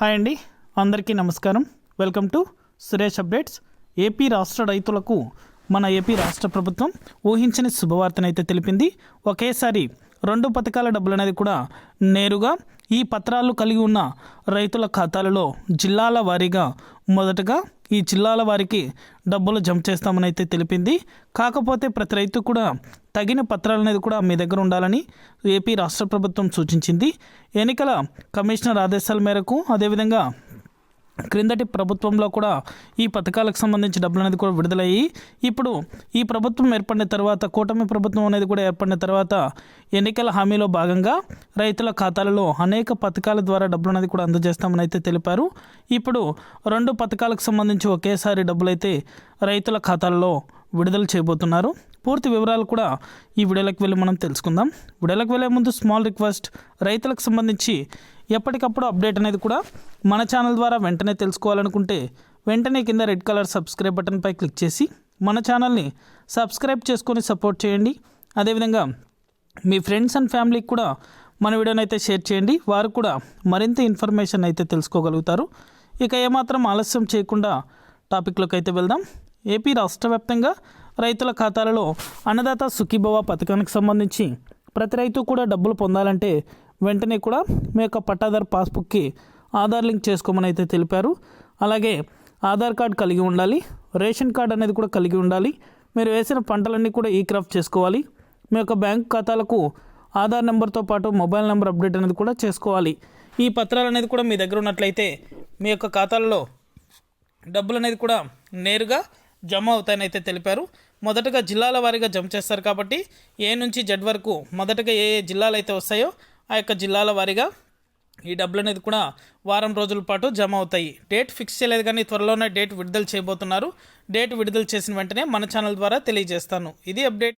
Hi అండి. అందరికీ నమస్కారం. Welcome to Suresh updates. AP రాష్ట్ర రైతులకు మన ఏపీ రాష్ట్ర ప్రభుత్వం ఊహించని శుభవార్తనైతే తెలిపింది. ఒకేసారి రెండు పథకాల డబ్బులు అనేది కూడా నేరుగా ఈ పత్రాలు కలిగి ఉన్న రైతుల ఖాతాలలో జిల్లాల వారీగా మొదటగా ఈ జిల్లాల వారికి డబ్బులు జమ చేస్తామని అయితే తెలిపింది. కాకపోతే ప్రతి రైతు కూడా తగిన పత్రాలు అనేది కూడా మీ దగ్గర ఉండాలని ఏపీ రాష్ట్ర ప్రభుత్వం సూచించింది. ఎన్నికల కమిషనర్ ఆదేశాల మేరకు అదేవిధంగా క్రిందటి ప్రభుత్వంలో కూడా ఈ పథకాలకు సంబంధించి డబ్బులు అనేది కూడా విడుదలయ్యి ఇప్పుడు ఈ ప్రభుత్వం ఏర్పడిన తర్వాత కూటమి ప్రభుత్వం అనేది కూడా ఏర్పడిన తర్వాత ఎన్నికల హామీలో భాగంగా రైతుల ఖాతాలలో అనేక పథకాల ద్వారా డబ్బులు అనేది కూడా అందజేస్తామని అయితే తెలిపారు. ఇప్పుడు రెండు పథకాలకు సంబంధించి ఒకేసారి డబ్బులైతే రైతుల ఖాతాలలో విడుదల చేయబోతున్నారు. పూర్తి వివరాలు కూడా ఈ వీడియోలోకి వెళ్ళి మనం తెలుసుకుందాం. వీడియోలోకి వెళ్ళే ముందు స్మాల్ రిక్వెస్ట్ రైతులకు సంబంధించి ఎప్పటికప్పుడు అప్డేట్ అనేది కూడా మన ఛానల్ ద్వారా వెంటనే తెలుసుకోవాలనుకుంటే వెంటనే కింద రెడ్ కలర్ సబ్స్క్రైబ్ బటన్పై క్లిక్ చేసి మన ఛానల్ని సబ్స్క్రైబ్ చేసుకొని సపోర్ట్ చేయండి. అదేవిధంగా మీ ఫ్రెండ్స్ అండ్ ఫ్యామిలీకి కూడా మన వీడియోని అయితే షేర్ చేయండి. వారు కూడా మరింత ఇన్ఫర్మేషన్ అయితే తెలుసుకోగలుగుతారు. ఇక ఏమాత్రం ఆలస్యం చేయకుండా టాపిక్లోకి అయితే వెళ్దాం. ఏపీ రాష్ట్ర వ్యాప్తంగా రైతుల ఖాతాలలో అన్నదాత సుఖీభవ పథకానికి సంబంధించి ప్రతి రైతు కూడా డబ్బులు పొందాలంటే వెంటనే కూడా మీ యొక్క పట్టాదారు పాస్బుక్కి ఆధార్ లింక్ చేసుకోమని అయితే తెలిపారు. అలాగే ఆధార్ కార్డ్ కలిగి ఉండాలి రేషన్ కార్డ్ అనేది కూడా కలిగి ఉండాలి. మీరు వేసిన పంటలన్నీ కూడా ఈ క్రాఫ్ట్ చేసుకోవాలి. మీ యొక్క బ్యాంక్ ఖాతాలకు ఆధార్ నెంబర్తో పాటు మొబైల్ నెంబర్ అప్డేట్ అనేది కూడా చేసుకోవాలి. ఈ పత్రాలు అనేది కూడా మీ దగ్గర ఉన్నట్లయితే మీ యొక్క ఖాతాలలో డబ్బులు అనేది కూడా నేరుగా జమ అవుతాయని అయితే తెలిపారు. మొదటగా జిల్లాల వారీగా జమ చేస్తారు కాబట్టి ఏ నుంచి జడ్ వరకు మొదటగా ఏ ఏ జిల్లాలు అయితే వస్తాయో ఆ యొక్క జిల్లాల వారీగా ఈ డబ్బులు అనేది కూడా వారం రోజుల పాటు జమ అవుతాయి. డేట్ ఫిక్స్ చేయలేదు కానీ త్వరలోనే డేట్ విడుదల చేయబోతున్నారు. డేట్ విడుదల చేసిన వెంటనే మన ఛానల్ ద్వారా తెలియజేస్తాను. ఇది అప్డేట్.